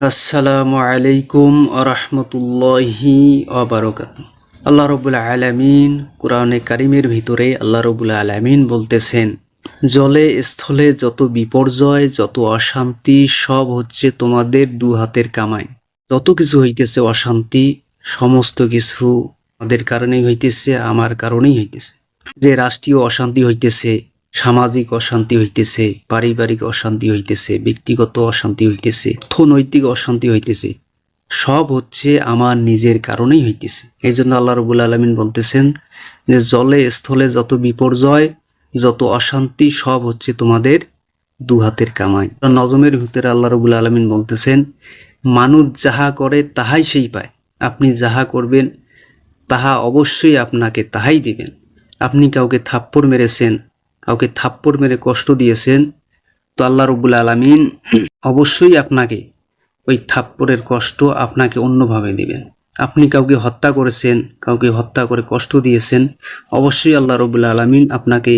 আসসালামু আলাইকুম আরহামতুল্লাহি অবরকাত আল্লাহ রবুল্লা আলামিন কোরআনে কারিমের ভিতরে আল্লাহ রবুল্লা আলামিন বলতেছেন, জলে, স্থলে যত বিপর্যয়, যত অশান্তি, সব হচ্ছে তোমাদের দু হাতের কামাই। যত কিছু হইতেছে অশান্তি, সমস্ত কিছু আমাদের কারণেই হইতেছে, আমার কারণেই হইতেছে। যে রাষ্ট্রীয় অশান্তি হইতেছে সামাজিক অশান্তি হইতেছে, পারিবারিক অশান্তি হইতেছে, ব্যক্তিগত অশান্তি হইতেছে, অর্থনৈতিক অশান্তি হইতেছে, সব হচ্ছে আমার নিজের কারণেই হইতেছে। এই জন্য আল্লাহ রবুল আলমিন বলতেছেন যে, জলে, স্থলে যত বিপর্যয়, যত অশান্তি, সব হচ্ছে তোমাদের দু হাতের কামাই নজমের ভিতরে আল্লাহ রবুল আলমিন বলতেছেন, মানুষ যাহা করে তাহাই সেই পায়। আপনি যাহা করবেন, তাহা অবশ্যই আপনাকে তাহাই দিবেন। আপনি কাউকে থাপ্পড় মেরেছেন কাউকে থাপ্পড় মেরে কষ্ট দিয়েছেন, তো আল্লাহ রব্বুল আলমিন অবশ্যই আপনাকে ওই থাপ্পড়ের কষ্ট আপনাকে অন্যভাবে দিবেন। আপনি কাউকে হত্যা করেছেন, কাউকে হত্যা করে কষ্ট দিয়েছেন, অবশ্যই আল্লাহ রবুল আলমিন আপনাকে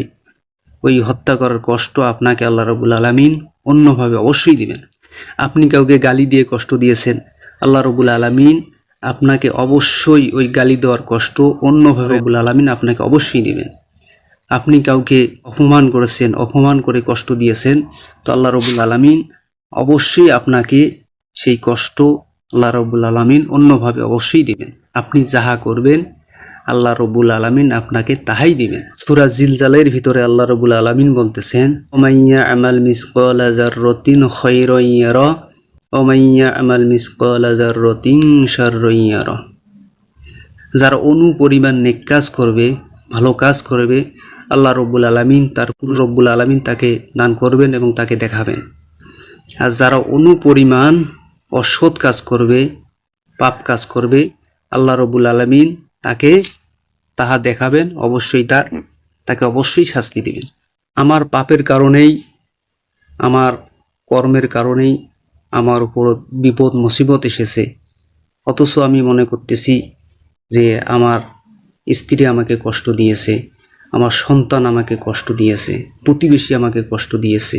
ওই হত্যা করার কষ্ট আপনাকে আল্লাহ রবুল আলমিন অন্যভাবে অবশ্যই দিবেন। আপনি কাউকে গালি দিয়ে কষ্ট দিয়েছেন, আল্লাহ রবুল আলমিন আপনাকে অবশ্যই ওই গালি দেওয়ার কষ্ট অন্যভাবে রবুল আলমিন আপনাকে অবশ্যই দিবেন। আপনি কাউকে অপমান করেছেন, অপমান করে কষ্ট দিয়েছেন, তো আল্লাহ রবুল আলমিন অবশ্যই আপনাকে সেই কষ্ট আল্লাহ রবুল আলমিন অন্যভাবে অবশ্যই দিবেন। আপনি যাহা করবেন, আল্লাহ রবুল আলমিন আপনাকে তাহাই দিবেন। তুরা জিলজালের ভিতরে আল্লাহ রবুল আলমিন বলতেছেন ওমাইয়া আমাল মিসকল আজার রতিন খৈর ওমাইয়া আমাল মিসকল আজার রতিন সার যারা অনু পরিমাণ নেক কাজ করবে, ভালো কাজ করবে আল্লাহ রব্বুল আলমিন তার রব্বুল আলমিন তাকে দান করবেন এবং তাকে দেখাবেন। আর যারা অনুপরিমাণ অসৎ কাজ করবে, পাপ কাজ করবে, আল্লাহ রব্বুল আলমিন তাকে তাহা দেখাবেন, অবশ্যই তার, তাকে অবশ্যই শাস্তি দিবেন। আমার পাপের কারণেই, আমার কর্মের কারণেই আমার উপর বিপদ, মুসিবত এসেছে। অথচ আমি মনে করতেছি যে আমার স্ত্রী আমাকে কষ্ট দিয়েছে। আমার সন্তান আমাকে কষ্ট দিয়েছে, প্রতিবেশী আমাকে কষ্ট দিয়েছে।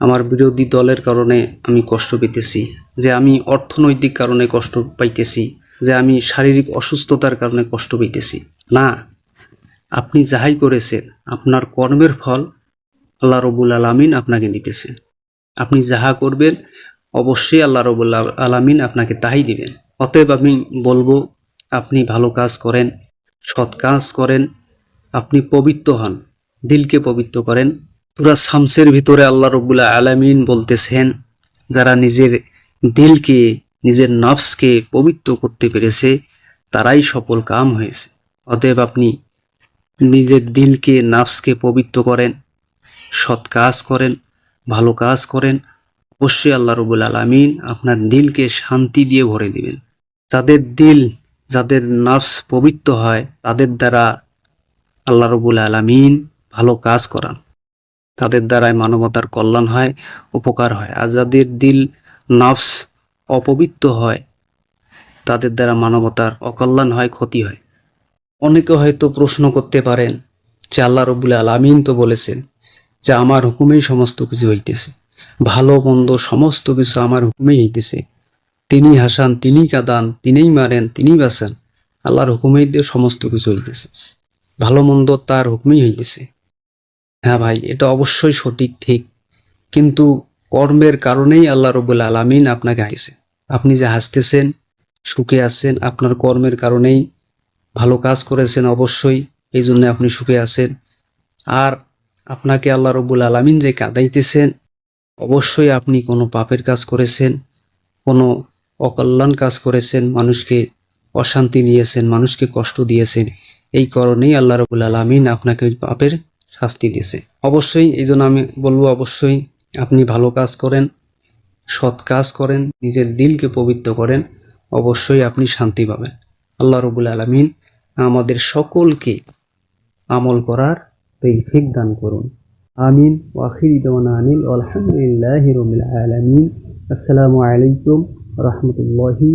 আমার বিরোধী দলের কারণে আমি কষ্ট পেতেছি, যে আমি অর্থনৈতিক কারণে কষ্ট পাইতেছি, যে আমি শারীরিক অসুস্থতার কারণে কষ্ট পেতেছি। না, আপনি যাহাই করেছেন, আপনার কর্মের ফল আল্লাহ রবুল আলমিন আপনাকে দিতেছে। আপনি যাহা করবেন, অবশ্যই আল্লাহ রবুল আলমিন আপনাকে তাহাই দিবেন। অতএব আমি বলব, আপনি ভালো কাজ করেন, সৎ কাজ করেন আপনি পবিত্র হন, দিলকে পবিত্র করেন। পুরা শামসের ভিতরে আল্লাহ রবুল্লা আলামিন বলতেছেন, যারা নিজের দিলকে, নিজের নফসকে পবিত্র করতে পেরেছে, তারাই সফল কাম হয়েছে। অতএব আপনি নিজের দিলকে, নাফসকে পবিত্র করেন, সৎ কাজ করেন, ভালো কাজ করেন। অবশ্যই আল্লাহ রবুল আলমিন আপনার দিলকে শান্তি দিয়ে ভরে দিবেন। যাদের দিল, যাদের নাফস পবিত্র হয়, তাদের দ্বারা আল্লাহ রবুল আলমিন ভালো কাজ করান। তাদের দ্বারাই মানবতার কল্যাণ হয়, উপকার হয়। আর যাদের দিল, নফস অপবিত্র হয়, তাদের দ্বারা মানবতার অকল্যাণ হয়, ক্ষতি হয়। অনেকে হয়তো প্রশ্ন করতে পারেন, যে আল্লাহ রবুল আলমিন তো বলেছেন যে আমার হুকুমেই সমস্ত কিছু হইতেছে। ভালো, মন্দ সমস্ত কিছু আমার হুকুমেই হইতেছে। তিনি হাসান তিনি কাদান, তিনিই মারেন তিনি বাঁচান। আল্লাহর হুকুমেই দিয়ে সমস্ত কিছু হইতেছে। ভালো মন্দ তার হুকুমই গেছে। হ্যাঁ ভাই, এটা অবশ্যই সঠিক, ঠিক। কিন্তু কর্মের কারণেই আল্লাহ রবুল্লা আলমিন আপনাকে হাসছে আপনি যে হাসতেছেন, সুখে আছেন, আপনার কর্মের কারণেই ভালো কাজ করেছেন অবশ্যই, এই জন্য আপনি সুখে আছেন। আর আপনাকে আল্লাহ রবুল আলমিন যে কাঁদাইতেছেন, অবশ্যই আপনি কোনো পাপের কাজ করেছেন, কোনো অকল্যাণ কাজ করেছেন, মানুষকে অশান্তি দিয়েছেন, মানুষকে কষ্ট দিয়েছেন। এই কারণেই আল্লাহ রবুল আলমিন আপনাকে পাপের শাস্তি দিয়েছে। অবশ্যই এই জন্য আমি বলব, অবশ্যই আপনি ভালো কাজ করেন, সৎ কাজ করেন, নিজের দিলকে পবিত্র করেন, অবশ্যই আপনি শান্তি পাবেন। আল্লাহ রবুল আলমিন আমাদের সকলকে আমল করার তৈফিক দান করুন। আমিন। ওয়াখির আনিল। আলহামদুলিল্লাহ রবিল আলমিন। আসসালামু আলাইকুম রহমতুল্লাহি